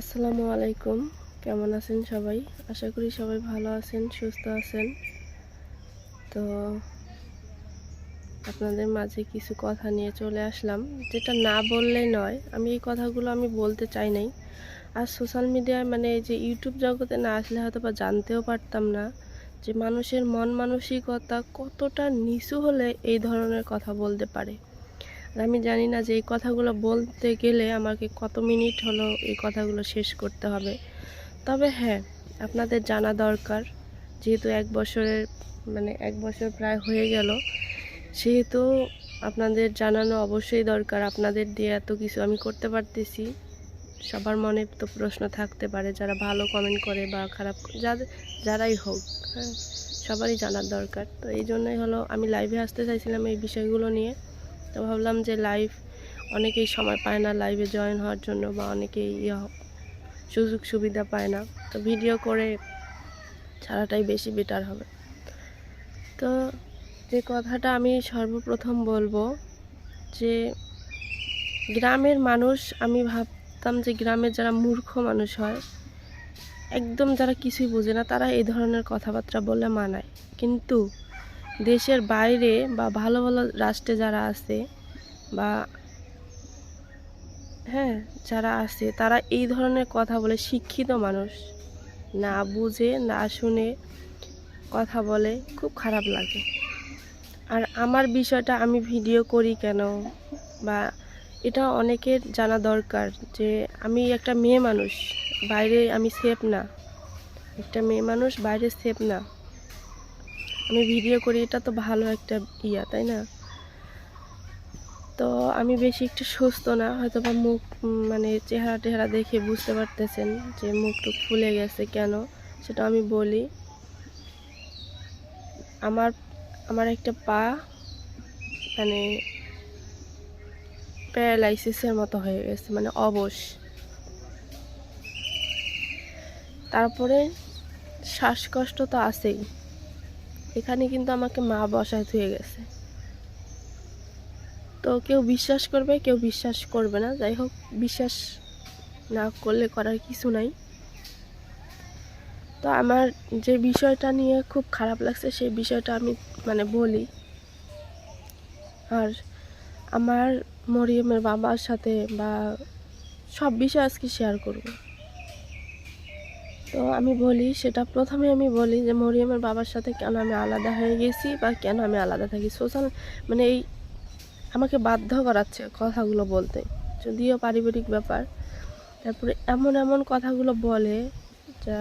আসসালামু আলাইকুম। কেমন আছেন সবাই? আশা করি সবাই ভালো আছেন, সুস্থ আছেন। তো আপনাদের মাঝে কিছু কথা নিয়ে চলে আসলাম, যেটা না বললেই নয়। আমি এই কথাগুলো আমি বলতে চাই নাই। আর সোশ্যাল মিডিয়ায় মানে যে ইউটিউব জগতে না আসলে হয়তো বা জানতেও পারতাম না যে মানুষের মন মানসিকতা কতটা নিচু হলে এই ধরনের কথা বলতে পারে। আমি জানি না যে এই কথাগুলো বলতে গেলে আমাকে কত মিনিট হলো এই কথাগুলো শেষ করতে হবে। তবে হ্যাঁ আপনাদের জানা দরকার। যেহেতু এক বছরের মানে এক বছর প্রায় হয়ে গেল, সেহেতু আপনাদের জানানো অবশ্যই দরকার। আপনাদের দিয়ে এত কিছু আমি করতে পারতেছি। সবার মনে তো প্রশ্ন থাকতে পারে, যারা ভালো কমেন্ট করে বা খারাপ যাদের যারাই হোক হ্যাঁ সবারই জানার দরকার। তো এই জন্যই হলো আমি লাইভে আসতে চাইছিলাম এই বিষয়গুলো নিয়ে। তো ভাবলাম যে লাইভ অনেকেই সময় পায় না লাইভে জয়েন হওয়ার জন্য বা অনেকেই ইয়ে সুযোগ সুবিধা পায় না। তো ভিডিও করে ছাড়াটাই বেশি বেটার হবে। তো যে কথাটা আমি সর্বপ্রথম বলব যে গ্রামের মানুষ, আমি ভাবতাম যে গ্রামের যারা মূর্খ মানুষ হয়, একদম যারা কিছুই বোঝে না, তারা এই ধরনের কথাবার্তা বলে মানায়। কিন্তু দেশের বাইরে বা ভালো ভালো রাষ্ট্রে যারা আছে বা হ্যাঁ যারা আছে, তারা এই ধরনের কথা বলে, শিক্ষিত মানুষ। না বুঝে, না শুনে কথা বলে, খুব খারাপ লাগে। আর আমার বিষয়টা আমি ভিডিও করি কেন? বা এটা অনেকের জানা দরকার যে আমি একটা মেয়ে মানুষ, বাইরে আমি সেফ না। একটা মেয়ে মানুষ, বাইরে সেফ না। আমি ভিডিও করি, এটা তো ভালো একটা ইয়া, তাই না? তো আমি বেশি একটু সুস্থ না হয়তো বা মুখ মানে চেহারা টেহারা দেখে বুঝতে পারতেছেন যে মুখ টুক ফুলে গেছে কেন সেটা আমি বলি। আমার আমার একটা পা মানে প্যারালাইসিসের মতো হয়ে গেছে মানে অবশ। তারপরে শ্বাসকষ্ট তো আছেই। এখানে কিন্তু আমাকে মা বসায় থুয়ে গেছে। তো কেউ বিশ্বাস করবে, কেউ বিশ্বাস করবে না। যাই হোক, বিশ্বাস না করলে করার কিছু নাই। তো আমার যে বিষয়টা নিয়ে খুব খারাপ লাগছে, সেই বিষয়টা আমি মানে বলি। আর আমার মরিয়মের বাবার সাথে বা সব বিষয় আজকে শেয়ার করব। তো আমি বলি, সেটা প্রথমে আমি বলি যে মরিয়মের বাবার সাথে কেন আমি আলাদা হয়ে গেছি বা কেন আমি আলাদা থাকি। সোশ্যাল মানে এই আমাকে বাধ্য করাচ্ছে কথাগুলো বলতে, যদিও পারিবারিক ব্যাপার। তারপরে এমন এমন কথাগুলো বলে যা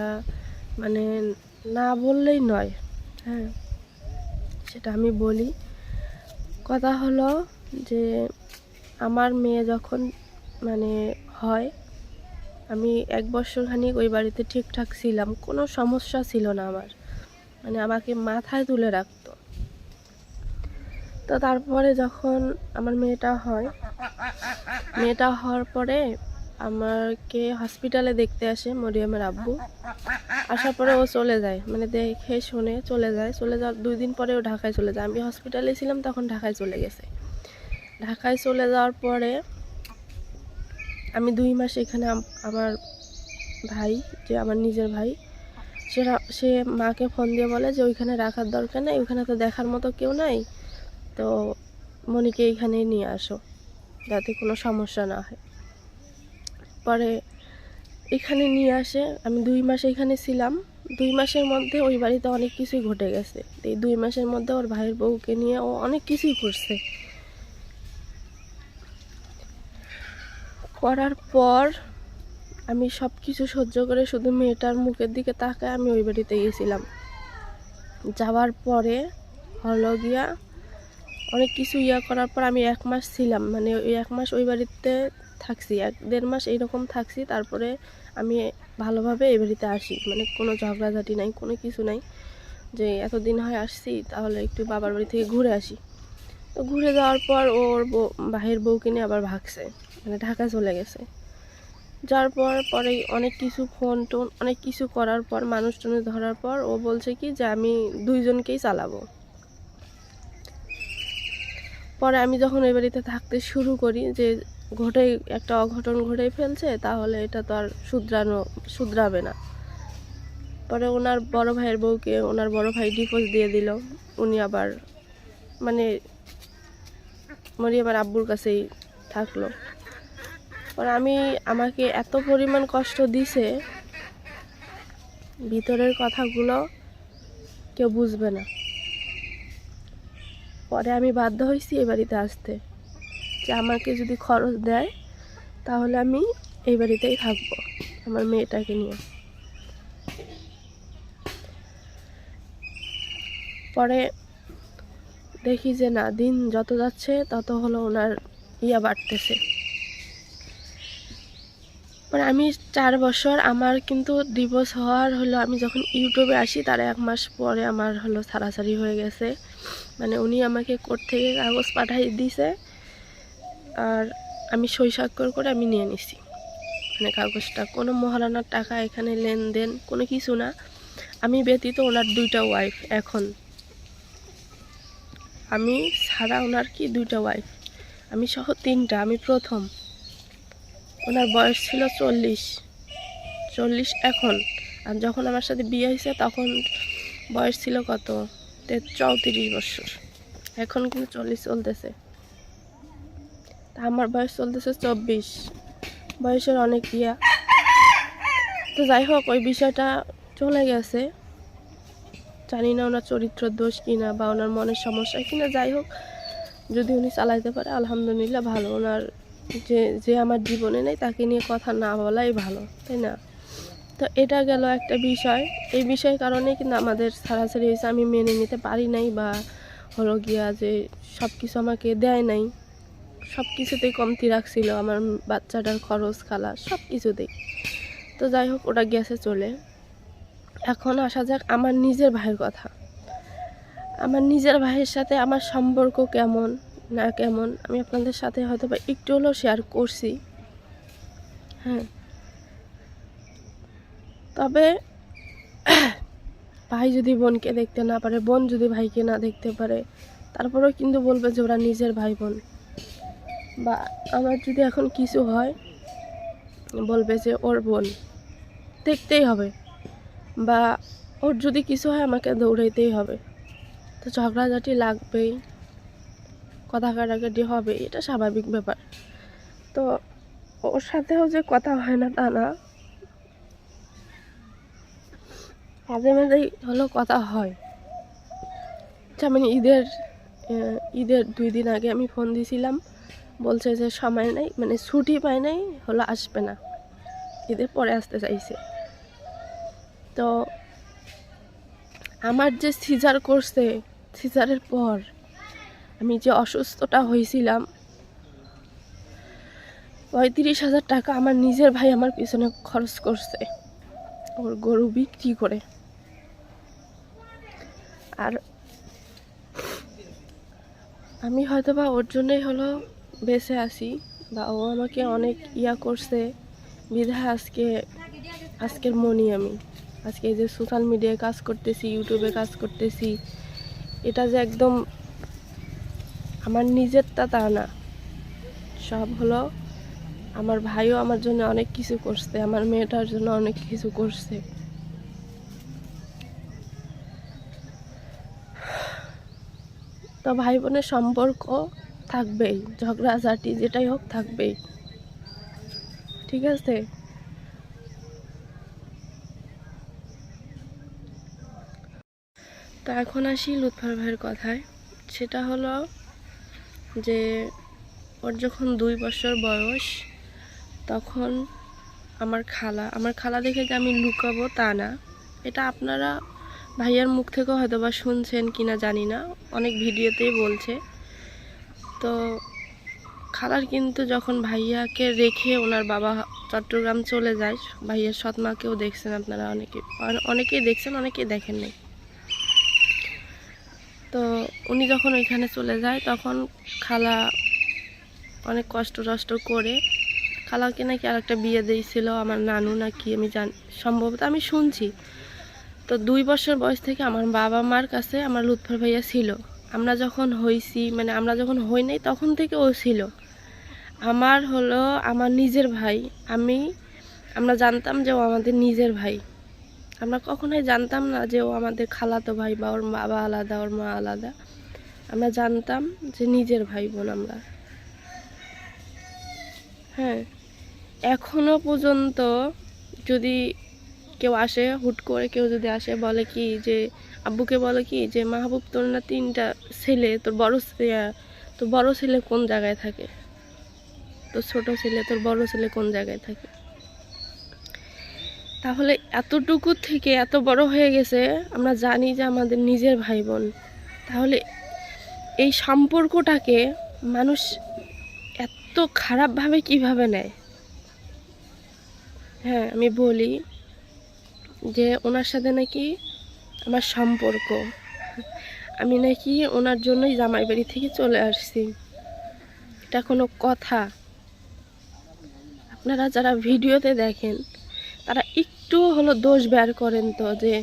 মানে না বললেই নয় হ্যাঁ সেটা আমি বলি। কথা হলো যে আমার মেয়ে যখন মানে হয় আমি এক বছর খানিক ওই বাড়িতে ঠিকঠাক ছিলাম, কোনো সমস্যা ছিল না আমার। মানে আমাকে মাথায় তুলে রাখতো। তো তারপরে যখন আমার মেয়েটা হয়, মেয়েটা হওয়ার পরে আমাকে হসপিটালে দেখতে আসে মরিয়ামের আব্বু। আসার পরে ও চলে যায় মানে দেখে শুনে চলে যায়। চলে যাওয়ার দুই দিন পরে ও ঢাকায় চলে যায়। আমি হসপিটালে ছিলাম, তখন ঢাকায় চলে গেছে। ঢাকায় চলে যাওয়ার পরে আমি দুই মাস এখানে আমার ভাই, যে আমার নিজের ভাই সেটা সে মাকে ফোন দিয়ে বলে যে ওইখানে রাখার দরকার নেই, ওইখানে তো দেখার মতো কেউ নাই, তো মনিকে এইখানেই নিয়ে আসো, যাতে কোনো সমস্যা না হয়। পরে এখানে নিয়ে আসে, আমি দুই মাস এখানে ছিলাম, দুই মাসের মধ্যে ওই বাড়িতে অনেক কিছুই ঘটে গেছে। এই দুই মাসের মধ্যে ওর ভাইয়ের বউকে নিয়ে ও অনেক কিছুই করছে। করার পর আমি সব কিছু সহ্য করে শুধু মেয়েটার মুখের দিকে তাকায় আমি ওই বাড়িতে গিয়েছিলাম যাওয়ার পরে হলো গিয়া অনেক কিছু ইয়া করার পর আমি এক মাস ছিলাম মানে ওই এক মাস ওই বাড়িতে থাকছি, এক দেড় মাস এইরকম থাকছি, তারপরে আমি ভালোভাবে এই বাড়িতে আসি মানে কোনো ঝগড়াঝাটি নাই, কোনো কিছু নাই, যে এতদিন হয় আসছি, তাহলে একটু বাবার বাড়ি থেকে ঘুরে আসি। তো ঘুরে যাওয়ার পর ওর বউ ভাইয়ের বউকে নিয়ে আবার ভাগছে। মানে ঢাকা চলে গেছে। যার পর পরে অনেক কিছু ফোন টোন, অনেক কিছু করার পর, মানুষ টনে ধরার পর ও বলছে কি যে আমি দুইজনকেই চালাবো। পরে আমি যখন ওই বাড়িতে থাকতে শুরু করি যে ঘটে একটা অঘটন ঘটে ফেলছে, তাহলে এটা তো আর শুধরানো, শুধরাবে না। পরে ওনার বড় ভাইয়ের বউকে, ওনার বড় ভাই ডিভোর্স দিয়ে দিল। উনি আবার মানে মরিয়মের আব্বুর কাছেই থাকল। পরে আমি আমাকে এত পরিমাণ কষ্ট দিছে, ভিতরের কথাগুলো কেউ বুঝবে না। পরে আমি বাধ্য হয়েছি এই বাড়িতে আসতে, যে আমাকে যদি খরচ দেয়, তাহলে আমি এই বাড়িতেই থাকব, আমার মেয়েটাকে নিয়ে। পরে দেখি যে না, দিন যত যাচ্ছে, তত হলো ওনার ইয়া বাড়তেছে। পরে আমি চার বছর আমার কিন্তু ডিভোর্স হওয়ার হলো, আমি যখন ইউটিউবে আসি তার এক মাস পরে আমার হলো ছাড়াছাড়ি হয়ে গেছে। মানে উনি আমাকে কোর্ট থেকে কাগজ পাঠাই দিছে আর আমি সই স্বাক্ষর করে আমি নিয়ে নিছি। মানে কাগজটা, কোনো মহারানার টাকা এখানে লেনদেন, কোনো কিছু না। আমি ব্যতীত ওনার দুইটা ওয়াইফ এখন। আমি ছাড়া ওনার কি দুইটা ওয়াইফ আমি সহ তিনটা, আমি প্রথম। ওনার বয়স ছিল চল্লিশ। চল্লিশ এখন। আর যখন আমার সাথে বিয়ে হয়েছে, তখন বয়স ছিল কত? চৌত্রিশ বছর। এখন কিন্তু চল্লিশ চলতেছে। তা আমার বয়স চলতেছে চব্বিশ। বয়সের অনেক ইয়া। তো যাই হোক, ওই বিষয়টা চলে গেছে। জানি না ওনার চরিত্র দোষ কিনা বা ওনার মনের সমস্যা কিনা। যাই হোক, যদি উনি চালাইতে পারে, আলহামদুলিল্লাহ ভালো। ওনার যে যে আমার জীবনে নেই তাকে নিয়ে কথা না বলাই ভালো, তাই না? তো এটা গেল একটা বিষয়। এই বিষয়ের কারণে কিন্তু আমাদের ছাড়াছাড়ি হয়েছে। আমি মেনে নিতে পারি নাই বা হলো গিয়া যে সব কিছু আমাকে দেয় নাই। সব কিছুতেই কমতি রাখছিল আমার বাচ্চাটার খরচ খালা সব কিছুতেই তো যাই হোক, ওটা গেছে চলে। এখন আসা যাক আমার নিজের ভাইয়ের কথা। আমার নিজের ভাইয়ের সাথে আমার সম্পর্ক কেমন? না কেমন, আমি আপনাদের সাথে হয়তো বা একটু হলেও শেয়ার করছি। হ্যাঁ। তবে, ভাই যদি বোনকে দেখতে না পারে, বোন যদি ভাইকে না দেখতে পারে, তারপরেও কিন্তু বলবে যে ওরা নিজের ভাই বোন বা আমার যদি এখন কিছু হয়, বলবে যে ওর বোন, দেখতেই হবে। বা ওর যদি কিছু হয়, আমাকে দৌড়াইতেই হবে। তো ঝগড়াঝাটি লাগবেই। কথা কাটাকাটি হবে, এটা স্বাভাবিক ব্যাপার। তো ওর সাথেও যে কথা হয় না তা না। মাঝে মাঝেই হলো কথা হয়। যেমন ঈদের ঈদের দুই দিন আগে আমি ফোন দিয়েছিলাম বলছে যে সময় নেই মানে ছুটি পায় নাই, হলো আসবে না। ঈদের পরে আসতে চাইছে। তো আমার যে সিজার করছে, সিজারের পর আমি যে অসুস্থটা হয়েছিলাম, পঁয়ত্রিশ হাজার টাকা আমার নিজের ভাই আমার পিছনে খরচ করছে। ওর গরু বিক্রি করে। আর আমি হয়তো বা ওর জন্যই হলো বেঁচে আছি, বা ও আমাকে অনেক ইয়া করছে। বিধায় আজকে, আজকের মনি আমি। আজকে এই যে সোশ্যাল মিডিয়ায় কাজ করতেছি ইউটিউবে কাজ করতেছি, এটা যে একদম আমার নিজেরটা তা না। সব হলো আমার ভাইও আমার জন্য অনেক কিছু করছে, আমার মেয়েটার জন্য অনেক কিছু করছে। তো ভাই বোনের সম্পর্ক থাকবেই, ঝগড়াঝাটি যেটাই হোক থাকবেই। ঠিক আছে? তো এখন আসি লুৎফার ভাইয়ের কথায়। সেটা হলো যে ওর যখন দুই বছর বয়স, তখন আমার খালা আমার খালা দেখে যে আমি লুকাবো তা না। এটা আপনারা ভাইয়ার মুখ থেকেও হয়তো বা শুনছেন কি না জানি না, অনেক ভিডিওতেই বলছে। তো খালার কিন্তু যখন ভাইয়াকে রেখে ওনার বাবা চট্টগ্রাম চলে যায়, ভাইয়ার সৎমাকেও দেখছেন আপনারা অনেকে, অনেকেই দেখছেন, অনেকেই দেখেন নাই তো উনি যখন ওইখানে চলে যায়, তখন খালা অনেক কষ্ট টষ্ট করে খালাকে নাকি আরেকটা বিয়ে দিয়েছিল, আমার নানু নাকি আমি জান, সম্ভবত আমি শুনছি। তো দুই বছর বয়স থেকে আমার বাবা মার কাছে আমার লুৎফর ভাইয়া ছিল। আমরা যখন হইছি মানে আমরা যখন হই নাই, তখন থেকে ও ছিল। আমার হলো আমার নিজের ভাই। আমি, আমরা জানতাম যে ও আমাদের নিজের ভাই। আমরা কখনোই জানতাম না যে ও আমাদের খালাতো ভাই বা ওর বাবা আলাদা, ওর মা আলাদা। আমরা জানতাম যে নিজের ভাই বোন আমরা। হ্যাঁ এখনও পর্যন্ত যদি কেউ আসে, হুট করে কেউ যদি আসে, বলে কি যে, আব্বুকে বলে কি যে, মাহবুব, তোর না তিনটা ছেলে, তোর বড় তোর বড় ছেলে কোন জায়গায় থাকে? তোর ছোট ছেলে, তোর বড় ছেলে কোন জায়গায় থাকে? তাহলে এতটুকু থেকে এত বড় হয়ে গেছে, আমরা জানি যে আমাদের নিজের ভাই বোন তাহলে এই সম্পর্কটাকে মানুষ এত খারাপভাবে কীভাবে নেয়? হ্যাঁ আমি বলি যে ওনার সাথে নাকি আমার সম্পর্ক। আমি নাকি ওনার জন্যই জামাই বাড়ি থেকে চলে আসছি। এটা কোনো কথা। আপনারা যারা ভিডিওতে দেখেন তারা একটু হলো দোষ বের করেন তো যে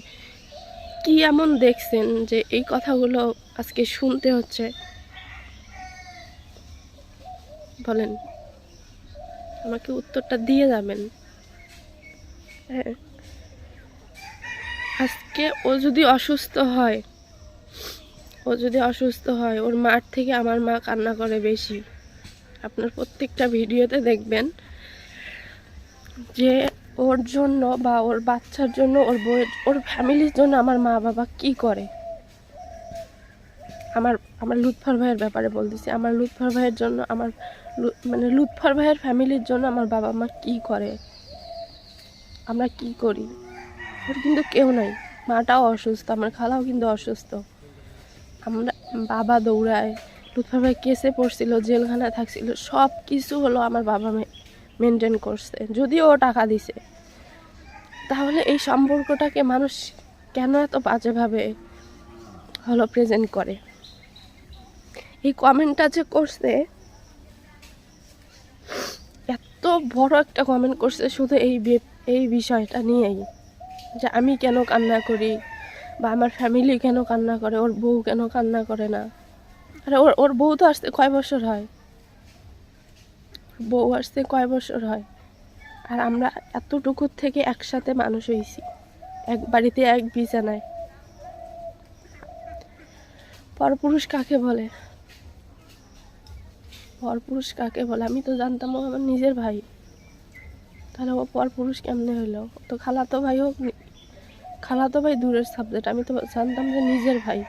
কি এমন দেখছেন যে এই কথাগুলো আজকে শুনতে হচ্ছে? বলেন। আমাকে উত্তরটা দিয়ে যাবেন। হ্যাঁ। আজকে ও যদি অসুস্থ হয়, ও যদি অসুস্থ হয়, ওর মার থেকে আমার মা কান্না করে বেশি। আপনার প্রত্যেকটা ভিডিওতে দেখবেন যে ওর জন্য বা ওর বাচ্চার জন্য, ওর বউয়ের, ওর ফ্যামিলির জন্য আমার মা বাবা কি করে? আমার আমার লুৎফর ভাইয়ের ব্যাপারে বলতেছি। আমার লুৎফর ভাইয়ের জন্য, আমার মানে লুৎফর ভাইয়ের ফ্যামিলির জন্য আমার বাবা মা কি করে? আমরা কি করি? ওর কিন্তু কেউ নাই। মাটাও অসুস্থ, আমার খালাও কিন্তু অসুস্থ। আমরা বাবা দৌড়ায়, লুৎফর ভাই কেসে পড়ছিল, জেলখানায় থাকছিল সব কিছু হলো আমার বাবা মেনটেন করছে, যদিও ও টাকা দিছে। তাহলে এই সম্পর্কটাকে মানুষ কেন এত বাজেভাবে হলো প্রেজেন্ট করে? এই কমেন্টটা যে করছে, এত বড় একটা কমেন্ট করছে শুধু এই এই বিষয়টা নিয়েই। যে আমি কেন কান্না করি? বা আমার ফ্যামিলি কেন কান্না করে? ওর বউ কেন কান্না করে না? আরে ওর ওর বউ তো আসতে কয় বছর হয়? বউ আসতে কয় বছর হয়? আর আমরা এতটুকুর থেকে একসাথে মানুষ হয়েছি। এক বাড়িতে এক বিছানায়। পরপুরুষ কাকে বলে? পরপুরুষ কাকে বলে? আমি তো জানতাম ও আমার নিজের ভাই। তাহলে ও পরপুরুষ কেমনে হইল? তো খালাতো ভাই হোক খালাতো ভাই দূরের সাবজেক্ট আমি তো জানতাম যে নিজের ভাই।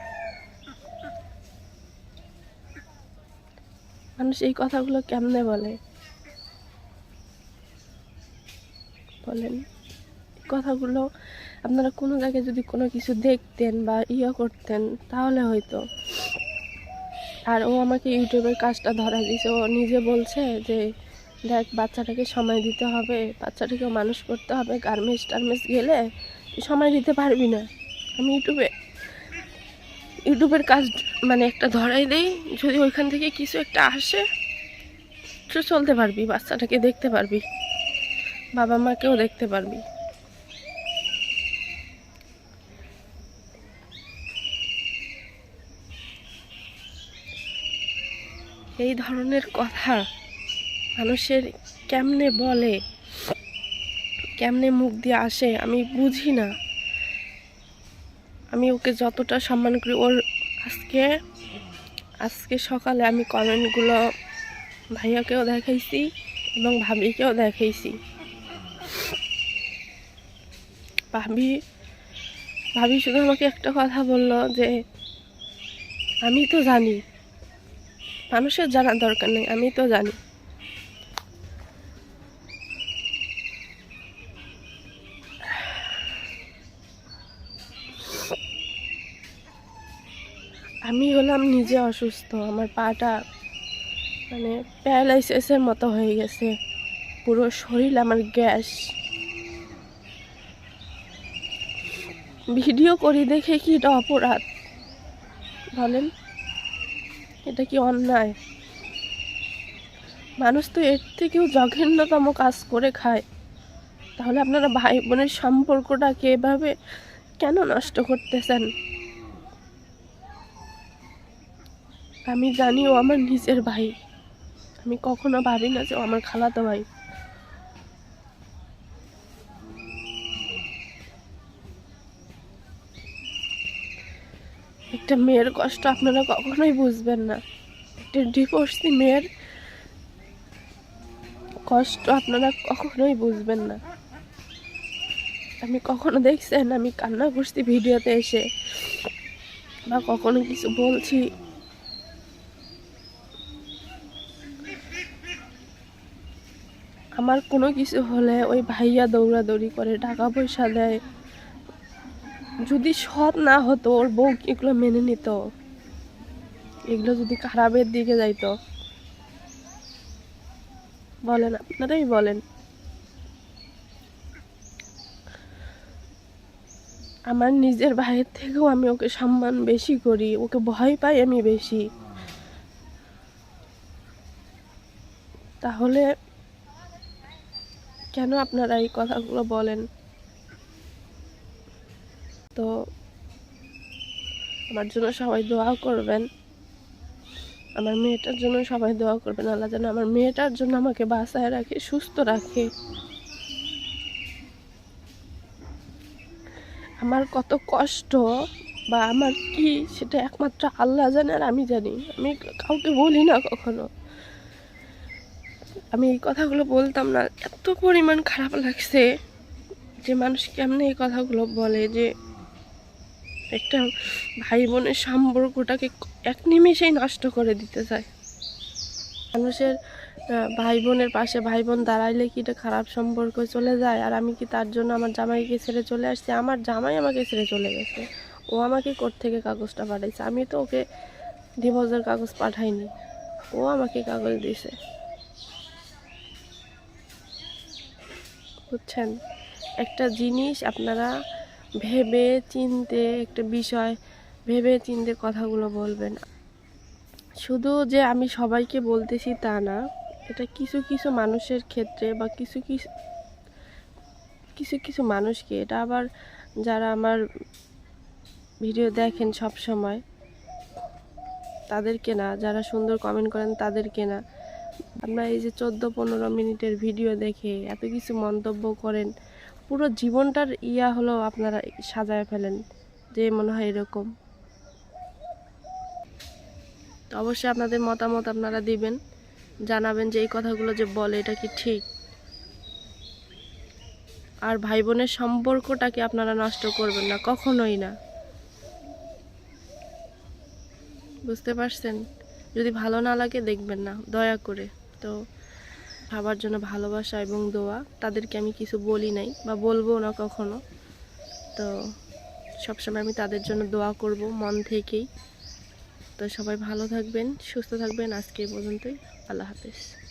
মানুষ এই কথাগুলো কেমনে বলে? বলেন। কথাগুলো আপনারা কোনো জায়গায় যদি কোনো কিছু দেখতেন বা ইয়ে করতেন, তাহলে হয়তো। আর ও আমাকে ইউটিউবের কাজটা ধরা দিয়েছে। ও নিজে বলছে যে, দেখ, বাচ্চাটাকে সময় দিতে হবে বাচ্চাটাকে মানুষ করতে হবে। গার্মেন্টস টার্মেন্টস গেলে সময় দিতে পারবি না। আমি ইউটিউবে, ইউটিউবের কাজ মানে একটা ধরাই দেই। যদি ওইখান থেকে কিছু একটা আসে, তো চলতে পারবি, বাচ্চাটাকে দেখতে পারবি। বাবা মাকেও দেখতে পারবি। এই ধরনের কথা মানুষের কেমনে বলে, কেমনে মুখ দিয়ে আসে, আমি বুঝি না। আমি ওকে যতটা সম্মান করি, ওর আজকে আজকে সকালে আমি কমেন্টগুলো ভাইয়াকেও দেখাইছি এবং ভাবিকেও দেখাইছি। ভাবি ভাবি শুধু আমাকে একটা কথা বলল যে, আমি তো জানি, মানুষের জানার দরকার নেই, আমি তো জানি। আমি হলাম নিজে অসুস্থ, আমার পাটা মানে প্যারালাইসিসের মতো হয়ে গেছে, পুরো শরীর আমার গ্যাস। ভিডিও করি দেখে কি এটা অপরাধ? বলেন, এটা কি অন্যায়? মানুষ তো এর থেকেও জঘন্যতম কাজ করে খায়। তাহলে আপনারা ভাই বোনের সম্পর্কটাকে এভাবে কেন নষ্ট করতেছেন? আমি জানি ও আমার নিজের ভাই। আমি কখনো ভাবি না যে ও আমার খালাতো ভাই। একটা মেয়ের কষ্ট আপনারা কখনোই বুঝবেন না। একটা ডিভোর্সি মেয়ের কষ্ট আপনারা কখনোই বুঝবেন না। আমি কখনো দেখছেন, আমি কান্না করছি ভিডিওতে এসে বা কখনো কিছু বলছি। আমার কোনো কিছু হলে ওই ভাইয়া দৌড়াদৌড়ি করে টাকা পয়সা দেয়। যদি সৎ না হতো, ওর বউ এগুলো মেনে নিত? এগুলো যদি খারাপের দিকে যাইতো? বলেন, আপনারাই বলেন। আমার নিজের ভাইয়ের থেকেও আমি ওকে সম্মান বেশি করি, ওকে ভয় পাই আমি বেশি। তাহলে কেন আপনারা এই কথাগুলো বলেন? তো আমার জন্য সবাই দোয়া করবেন। আমার মেয়েটার জন্য সবাই দোয়া করবেন। আল্লাহ যেন আমার মেয়েটার জন্য আমাকে বাঁচায় রাখে, সুস্থ রাখে। আমার কত কষ্ট বা আমার কি সেটা একমাত্র আল্লাহ জানে আর আমি জানি। আমি কাউকে বলি না কখনো। আমি এই কথাগুলো বলতাম না। এত পরিমাণ খারাপ লাগছে যে মানুষ কেমনে এই কথাগুলো বলে যে একটা ভাই বোনের সম্পর্কটাকে এক নিমেষেই নষ্ট করে দিতে চায়। মানুষের ভাই বোনের পাশে ভাই বোন দাঁড়াইলে কি এটা খারাপ সম্পর্ক চলে যায়? আর আমি কি তার জন্য আমার জামাইকে ছেড়ে চলে আসছি? আমার জামাই আমাকে ছেড়ে চলে গেছে। ও আমাকে কোর্ট থেকে কাগজটা পাঠাইছে? আমি তো ওকে ডিভোর্সের কাগজ পাঠাইনি। ও আমাকে কাগজ দিয়েছে বুঝছেন? একটা জিনিস আপনারা ভেবে চিনতে একটা বিষয়, ভেবে চিনতে কথাগুলো বলবেন। শুধু যে আমি সবাইকে বলতেছি তা না, এটা কিছু কিছু মানুষের ক্ষেত্রে বা কিছু কিছু কিছু মানুষকে, এটা আবার যারা আমার ভিডিও দেখেন সব সময় তাদেরকে না, যারা সুন্দর কমেন্ট করেন তাদেরকে না। আপনারা এই যে চোদ্দ পনেরো মিনিটের ভিডিও দেখে এত কিছু মন্তব্য করেন পুরো জীবনটার ইয়া হলো আপনারা সাজায় ফেলেন, যে মনে হয় এরকম। তো অবশ্যই আপনাদের মতামত আপনারা দিবেন, জানাবেন যে এই কথাগুলো যে বলে, এটা কি ঠিক? আর ভাই বোনের সম্পর্কটাকে আপনারা নষ্ট করবেন না, কখনোই না। বুঝতে পারছেন? যদি ভালো না লাগে, দেখবেন না, দয়া করে। তো সবার জন্য ভালোবাসা এবং দোয়া। তাদেরকে আমি কিছু বলি নাই বা বলব না কখনো। তো সবসময় আমি তাদের জন্য দোয়া করব মন থেকেই। তো সবাই ভালো থাকবেন, সুস্থ থাকবেন। আজকে পর্যন্তই। আল্লাহ হাফেজ।